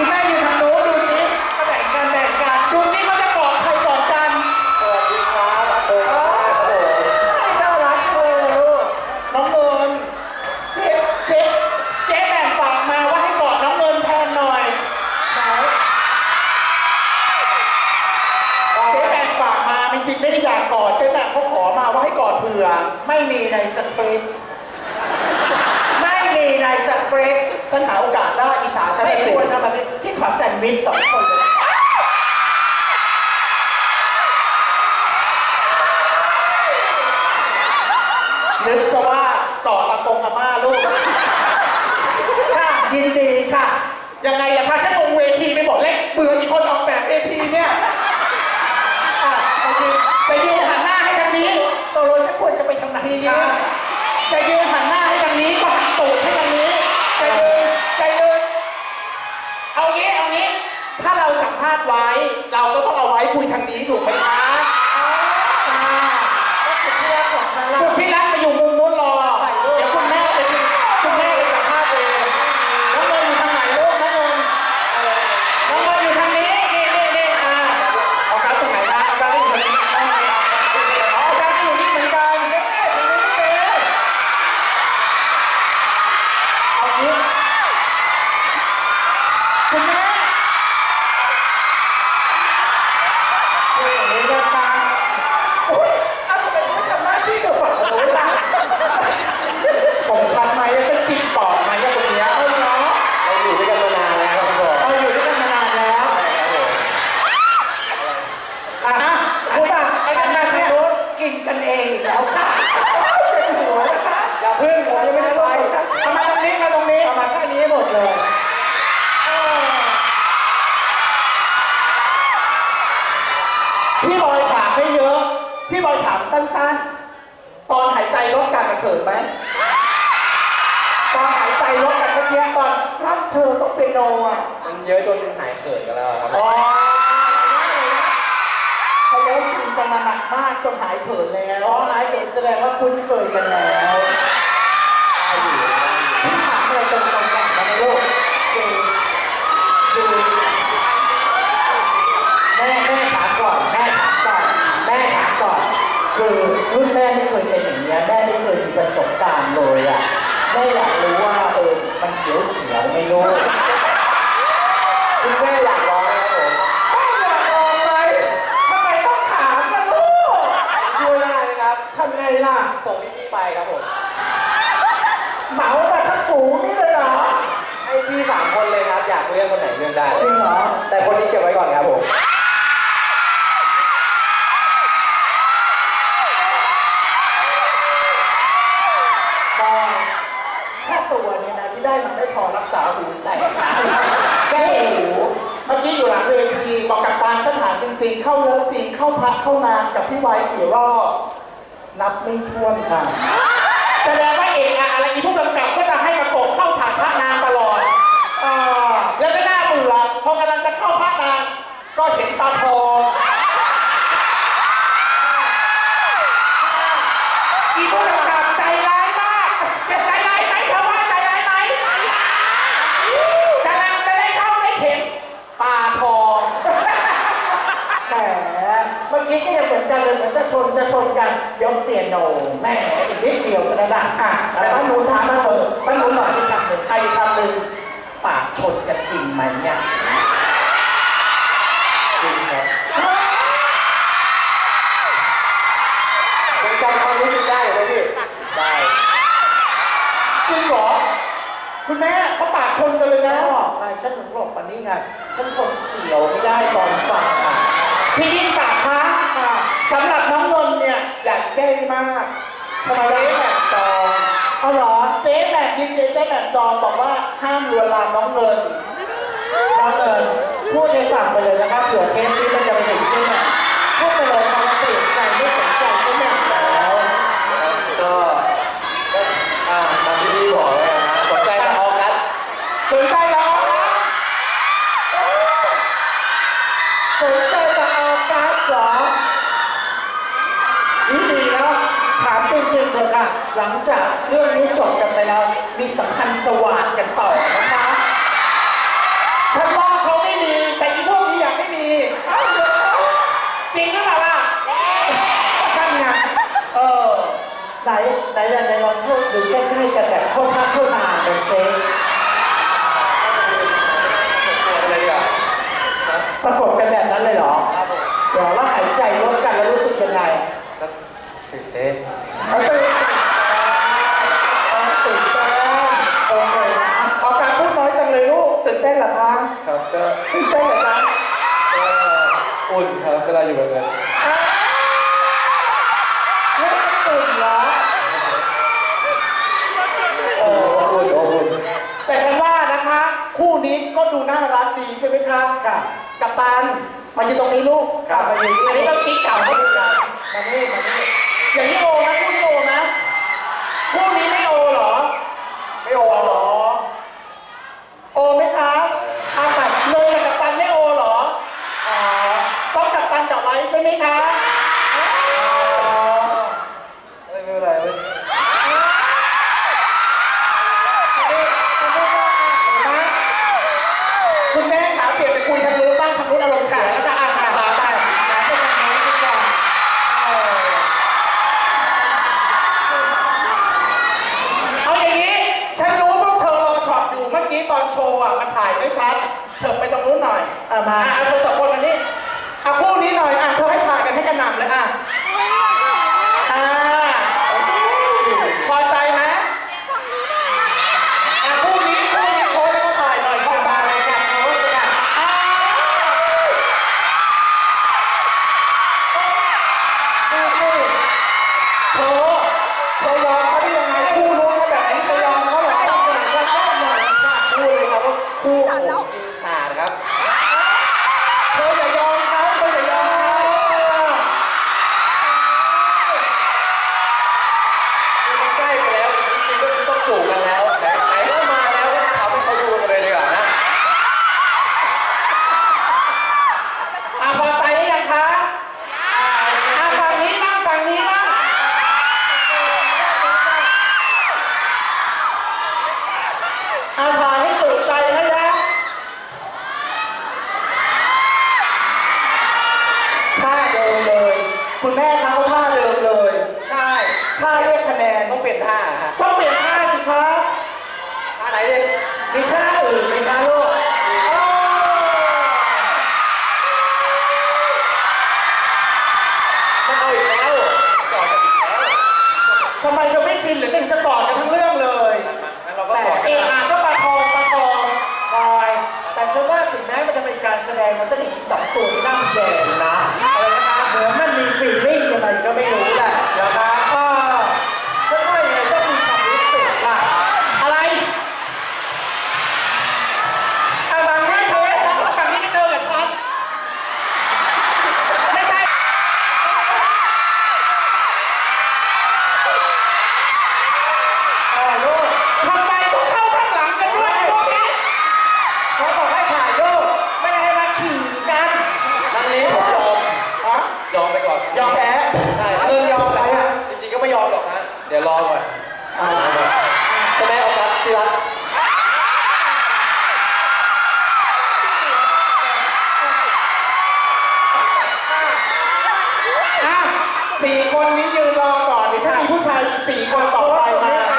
คุณ คุยทางนี้ถูกไหมคะอ่าก็คือเพื่อนของฉันละ สุดที่รักไปอยู่มุมนู้นรอ เดี๋ยวคุณแม่ไปคุณแม่ไปสัมภาษณ์เองน้องเงินอยู่ทางไหนลูกน้องเงินน้องเงินอยู่ทางนี้ นี่นี่นี่อ่าเอาการตรงไหนคะเอาการที่อยู่ตรงนี้เอาเอาการที่อยู่นี่เหมือนกันนี่ตรงนี้เลยเอางี้คุณแม่ คืออย่างนี้นะคะอุ้ยเอาทำไมถึงไม่ทำหน้าที่กับฝั่งโน้นล่ะ ของฉันไหมแล้วฉันกินต่อไหมอะตรงเนี้ย เอาเนาะ เราอยู่ด้วยกันมานานแล้วครับคุณบอก เราอยู่ด้วยกันมานานแล้ว อะ อะ อัน คุณ นี้ อะไอ้ ไอ้ กั กัน น แบ แบบ บ เนี้ย โน้นกินกันเองอีกแล้วค่ะเป็นหัวนะคะ อย่าพึ่งผมยังไม่ได้ไปทำไมตรงนี้มาตรงนี้ เอามาแค่นี้หมดเลย พี่บอยถามไม่เยอะ พี่บอยถาม สั้นๆ ตอนหายใจลดกันน่ะเขินไหมตอนหายใจลดกันเมื่อกี้ตอนรักเธอต้องเป็นโนอะมันเยอะจนหายเขินกันแล้วครับอ๋อเขาเลิฟซีนกันมาหนักมากจนหายเขินแล้วอ๋อหลายคนแสดงว่าคุ้นเคยกันแล้วได้อยู่ได้อยู่พี่ถามอะไรตรงๆก่อนนะในโลกคือคือแม่แม่ถามก่อนแม่ถามก่อนแม่ถามก่อน คือรุ่นแม่ไม่เคยเป็นอย่างนี้ยแม่ไม่เคยมีประสบการณ์เลยอะแม่อยากรู้ว่าเออมันเสียวเสียวๆไหม่รู้คุณแม่อยากลองไหมครับผมแม่อยากลองไหมทำไมต้องถามนะลูกช่วยได้นะครับทำไงล่ะส่งพี่ๆไปครับผมเหมามาทั้งฝูงนี่เลยเหรอให้พี่สามคนเลยครับ อยากเลือกคนไหนเลือกได้จริงเหรอแต่คนนี้เก็บไว้ก่อนครับผม บอยแค่ตัวเนี่ยนะที่ได้มันไม่พอรักษาหูแตกนะแก้หู เมื่อกี้อยู่หลังเวทีบอกกับปานฉันถามจ ริง ๆ เข้าเลิฟซีนเข้าพักเข้านานกับพี่ไว้กี่รอบ นับไม่ถ้วนค่ะ แสดงว่าเอกอะอะไรอีผู้กำกับก็จะให้ประกบเข้าฉากพระนางตลอดเออแล้วก็น่าเบื่อพอกำลังจะเข้าพระนางก็เห็นปลาทองอีผู้กำกับใจร้ายมากจะใจร้ายไหมเธอว่าใจร้ายไหมกำลังจะได้เข้าได้เห็นปลาทอง แหมเมื่อกี้ก็ยังเหมือนกันเล ยเหมือนจะชนจะชนกันยกเปียโนแหม่อีกนิดเดียวเท่านั้นนะอะแต่ว่าหนูถามมาเถอะไม่รู้หน่อยอีกคำหนึ่งใครคำหนึ่งปากชนกันจริงไหมเนี่ยจริงครับยังจำความรู้สึกได้อยู่ไหมพี่ได้จริงเหรอคุณแม่เขาปากชนกันเลยนะแล้วบอกไงฉันถึงบอกวันนี้ไงฉันทนเสียวไม่ได้ตอนฟังอะพี่ยิ่งศักดิ์คะ ค่ะสำหรับน้องนนท์เนี่ยอยากแกล้งมากทำไมเจ๊แบบจองเอาเหรอเจ๊แบบดีเจเจ๊แบบจองบอกว่าห้ามลวนลามน้องเงินน้องเอิญพูดให้ฟังไปเลยนะครับเผื่อเทปนี้มันจะไปถึงเจ้าแม่พูดไปเลยครับว่าเปลี่ยนใจไม่สนใจเจ้าแม่แล้วก็ก็อ่าตามที่พี่บอกเลยนะสนใจแต่ออกัสสนใจแล้วนะสนใจแต่ออกัส เหรอนี่ดีแล้วถามจริงๆเลยค่ะหลังจากเรื่องนี้จบกันไปแล้ว มีสัมพันธ์สว่าดกันต่อนะคะฉันว่าเขาไม่มี แต่อีพวกนี้อยากให้มีจริงหรือเปล่าล่ะนั่นไงเออไหนไหนไหนไหนลองเข้าอยู่ใกล้ๆกันแบบเข้าพักเข้าตานกันเซปรากฏกันแบบนั้นเลยเหรอ วหายใจร่วมกันแล้วรู้สึกยังไงก็ตื่นเต้นเอาตื่นเอาตื่นเต้นโอเคนะเอาการพูดน้อยจังเลยลูกตื่นเต้นเหรอคะครับก็ตื่นเต้นเหรอจ๊ะก็อุ่นครับเวลาอยู่กับเงินรู้สึกตื่นเหรอเอออุ่นอุ่นแต่ฉันว่านะคะ คู่นี้ก็ดูน่ารักดีใช่ไหมคะค่ะกัปตัน มาอยู่ตรงนี้ลูกครับมาอยู่นี่อันนี้ต้องกิ๊กเก่าเขาดูกันมานี่มานี่อย่างนี้โอนะคู่นี้โอนะคู่นี้ไม่โอเหรอ ไม่โอเหรอ โอไหมครับอาปัดเลยกับกัปตันไม่โอเหรออ๋อต้องกัปตันกับไว้ใช่ไหมคะอ๋อ ไม่เป็นไรไม่ คุณแม่ขาเปลี่ยนไปคุยทางนู้นบ้างทางนู้นอารมณ์เสียแล้วก็อ่านขาไป เอาอย่างนี้ ฉันรู้พวกเธอรอช็อตอยู่เมื่อ กี้ตอนโชว์อะมันถ่ายไม่ชัด เธอไปตรงนู้นหน่อย เอามา อะเอาเธอสองคนมานี่เอาคู่นี้หน่อย อะเธอให้ถ่ายกันให้กระหน่ำเลยอะ คุณแม่เขาท่าเดิมเลย ใช่ท่าเรียกคะแนนต้องเปลี่ยนท่าฮะต้องเปลี่ยนท่าสิครับท่าไหนเด็กมีท่าอื่นไหมคะลูกมันเอาอีกแล้วจอดกันอีกแล้วทำไมจะไม่ชินหรือจะจะกอดกันทั้งเรื่องเลยงั้นเราก็กอดเอกันกอาก็ประคองประคองบอยแต่ฉันว่าถึงแม้มันจะเป็นการแสดงมันจะมีอีกสองตัวที่น่าแดงนะอะไรนะคะ เหมือนมันมีฟีลลิ่งยังไงก็ไม่รู้แหละเดี๋ยวคะ คนนี้ยืนรอก่อนเดี๋ยวฉัมีผู้ชายสี่คนต่อไปมา